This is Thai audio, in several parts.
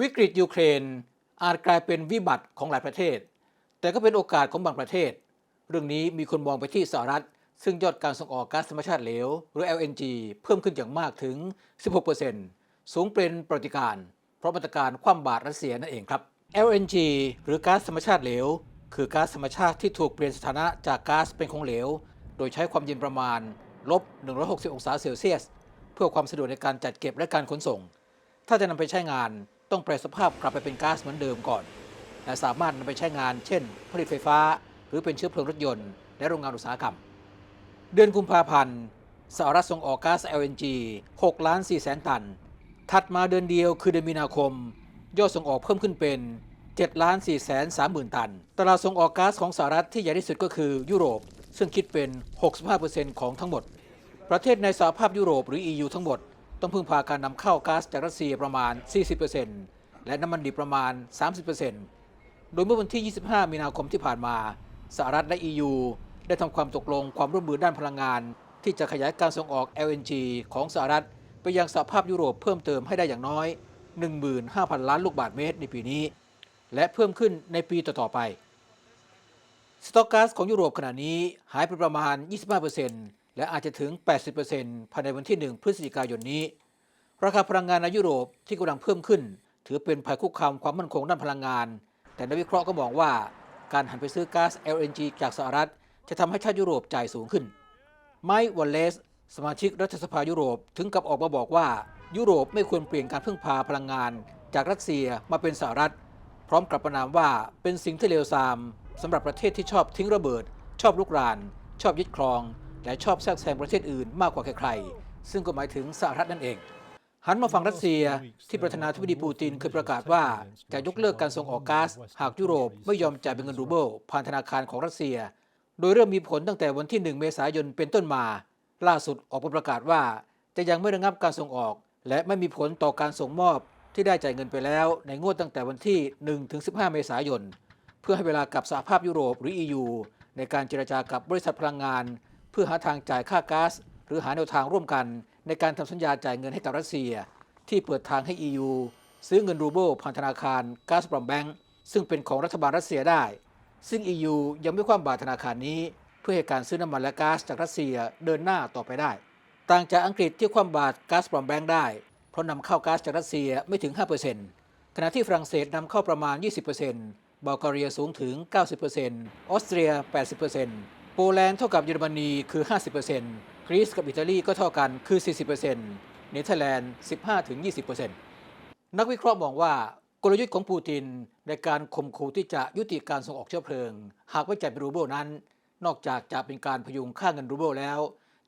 วิกฤตยูเครนอาจกลายเป็นวิบัติของหลายประเทศ แต่ก็เป็นโอกาสของบางประเทศ เรื่องนี้มีคนมองไปที่สหรัฐ ซึ่งยอดการส่งออกก๊าซธรรมชาติเหลว หรือ LNG เพิ่มขึ้นอย่างมากถึง 16%สูงเป็นประติการ เพราะมาตรการคว่ำบาตรรัสเซียนั่นเองครับ LNG หรือก๊าซธรรมชาติเหลว คือก๊าซธรรมชาติที่ถูกเปลี่ยนสถานะจากก๊าซเป็นของเหลว โดยใช้ความเย็นประมาณลบ 160 องศาเซลเซียส เพื่อความสะดวกในการจัดเก็บและการขนส่ง ถ้าจะนำไปใช้งาน ต้องแปลสภาพกลับไปเป็นก๊าซเหมือนเดิมก่อน และสามารถนำไปใช้งาน เช่น ผลิตไฟฟ้า หรือเป็นเชื้อเพลิงรถยนต์ และโรงงานอุตสาหกรรม เดือนกุมภาพันธ์สหรัฐส่งออกก๊าซ LNG 6ล้าน4แสนตัน ถัดมาเดือนเดียวคือเดือนมีนาคม ยอดส่งออกเพิ่มขึ้นเป็น7ล้าน4แสน3หมื่นตัน ตลาดส่งออกก๊าซของสหรัฐที่ใหญ่ที่สุดก็คือยุโรป ซึ่งคิดเป็น 65%ของทั้งหมด ประเทศในสหภาพยุโรปหรือ EU ทั้งหมด ต้องพึ่งพาการนำเข้าก๊าซจากรัสเซียประมาณ 40%และน้ำมันดิบประมาณ 30%โดยเมื่อวันที่ 25 มีนาคมที่ผ่านมาสหรัฐและ EU ได้ทำความตกลงความร่วมมือด้านพลังงาน ที่จะขยายการส่งออก LNG ของสหรัฐ ไปยังสหภาพยุโรปเพิ่มเติมให้ได้อย่างน้อย 15,000 ล้านลูกบาศก์เมตรในปีนี้ และเพิ่มขึ้นในปีต่อๆไป สต็อกก๊าซของยุโรปขณะนี้หายไปประมาณ 25% และอาจจะถึง 80%ภายในวันที่ 1 พฤศจิกายนนี้ ราคาพลังงานในยุโรปที่กำลังเพิ่มขึ้น ถือเป็นภัยคุกคามความมั่นคงด้านพลังงาน แต่นักวิเคราะห์ก็มองว่า การหันไปซื้อก๊าซ LNG จากสหรัฐ จะทำให้ชาติยุโรปจ่ายสูงขึ้น ไมค์วอลเลสสมาชิกรัฐสภายุโรปถึงกับออกมาบอกว่า ยุโรปไม่ควรเปลี่ยนการพึ่งพาพลังงาน จากรัสเซียมาเป็นสหรัฐ พร้อมกับประนามว่าเป็นสิ่งที่เลวทรามสำหรับประเทศที่ชอบทิ้งระเบิด ชอบลุกราน ชอบยึดครอง และชอบแทรกแซงประเทศอื่นมากกว่าใครๆซึ่งก็หมายถึงสหรัฐนั่นเอง หันมาฟังรัสเซียที่ประธานาธิบดีปูตินเคยประกาศว่า จะยกเลิกการส่งออกก๊าซหากยุโรปไม่ยอมจ่ายเป็นเงินรูเบิลผ่านธนาคารของรัสเซีย โดยเริ่มมีผลตั้งแต่วันที่ 1 เมษายนเป็นต้นมา ล่าสุดออกมาประกาศว่า จะยังไม่ระงับการส่งออก และไม่มีผลต่อการส่งมอบที่ได้จ่ายเงินไปแล้วในงวดตั้งแต่วันที่ 1-15 เมษายน เพื่อให้เวลากับสหภาพยุโรปหรือ EU ในการเจรจากับบริษัทพลังงาน เพื่อหาทางจ่ายค่าก๊าซหรือหาแนวทางร่วมกัน ในการทำสัญญาจ่ายเงินให้กับรัสเซีย ที่เปิดทางให้ EU ซื้อเงินรูเบิลผ่านธนาคารก๊าซปรอมแบงก์ซึ่งเป็นของรัฐบาลรัสเซียได้ ซึ่ง EU ยังไม่คว่ำบาตรธนาคารนี้ เพื่อให้การซื้อน้ำมันและก๊าซจากรัสเซียเดินหน้าต่อไปได้ ต่างจากอังกฤษที่คว่ำบาตรก๊าซปรอมแบงก์ได้ เพราะนำเข้าก๊าซจากรัสเซียไม่ถึง 5%ขณะที่ฝรั่งเศสนำเข้าประมาณ 20%บัลแกเรียสูงถึง 90%ออสเตรีย 80% โปแลนด์เท่ากับเยอรมนีคือ 50%กรีซกับอิตาลีก็เท่ากันคือ 40%เนเธอร์แลนด์ 15-20%นักวิเคราะห์มองว่ากลยุทธ์ของปูตินในการข่มขู่ที่จะยุติการส่งออกเชื้อเพลิง หากไม่จ่ายเป็นรูเบิลนั้น นอกจากจะเป็นการพยุงค่าเงินรูเบิลแล้ว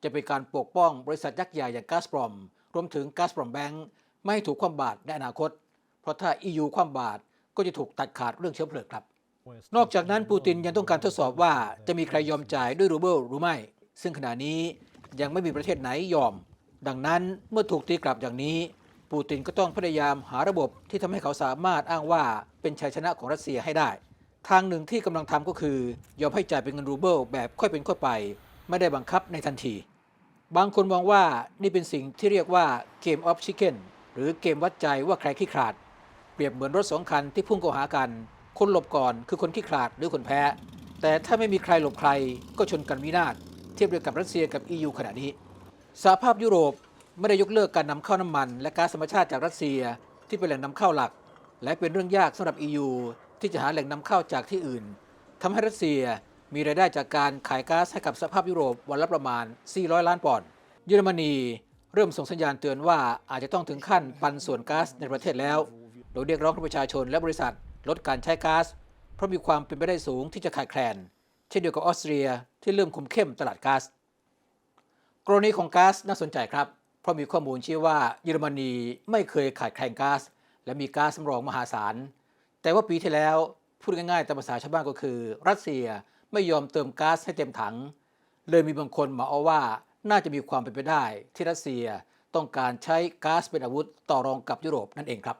จะเป็นการปกป้องบริษัทยักษ์ใหญ่อย่างกาซปรอม รวมถึงกาซปรอมแบงก์ไม่ให้ถูกคว่ำบาตรในอนาคต เพราะถ้า EU คว่ำบาตรก็จะถูกตัดขาดเรื่องเชื้อเพลิงครับ นอกจากนั้นปูตินยังต้องการทดสอบว่าจะมีใครยอมจ่ายด้วยรูเบิลหรือไม่ ซึ่งขณะนี้ยังไม่มีประเทศไหนยอม ดังนั้นเมื่อถูกตีกลับอย่างนี้ ปูตินก็ต้องพยายามหาระบบที่ทำให้เขาสามารถอ้างว่าเป็นชัยชนะของรัสเซียให้ได้ ทางหนึ่งที่กำลังทำก็คือยอมให้จ่ายเป็นเงินรูเบิลแบบค่อยเป็นค่อยไป ไม่ได้บังคับในทันที บางคนมองว่านี่เป็นสิ่งที่เรียกว่าเกมออฟชิคเก้นหรือเกมวัดใจว่าใครขี้ขลาด เปรียบเหมือนรถสองคันที่พุ่งเข้าหากัน คนหลบก่อนคือคนขี้ขลาดหรือคนแพ้ แต่ถ้าไม่มีใครหลบใครก็ชนกันวินาศเทียบเดียวกับรัสเซียกับ EU ขณะนี้สหภาพยุโรปไม่ได้ยกเลิกการนำเข้าน้ำมัน และก๊าซธรรมชาติจากรัสเซียที่เป็นแหล่งนำเข้าหลัก และเป็นเรื่องยากสำหรับ EU ที่จะหาแหล่งนำเข้าจากที่อื่นทำให้รัสเซียมีรายได้จากการขายก๊าซให้กับสหภาพยุโรปวันละประมาณ 400 ล้านปอนด์เยอรมนีเริ่มส่งสัญญาณเตือนว่าอาจจะต้องถึงขั้นปันส่วนก๊าซในประเทศแล้ว โดยเรียกร้องให้ประชาชนและบริษัท ลดการใช้ก๊าซเพราะมีความเป็นไปได้สูงที่จะขาดแคลน เช่นเดียวกับออสเตรียที่เริ่มคุมเข้มตลาดก๊าซกรณีของก๊าซน่าสนใจครับ เพราะมีข้อมูลชี้ว่าเยอรมนีไม่เคยขาดแคลนก๊าซและมีก๊าซสำรองมหาศาล แต่ว่าปีที่แล้วพูดง่ายๆตามภาษาชาวบ้านก็คือ รัสเซียไม่ยอมเติมก๊าซให้เต็มถัง เลยมีบางคนมาเอาว่าน่าจะมีความเป็นไปได้ที่รัสเซียต้องการใช้ก๊าซเป็นอาวุธต่อรองกับยุโรปนั่นเองครับ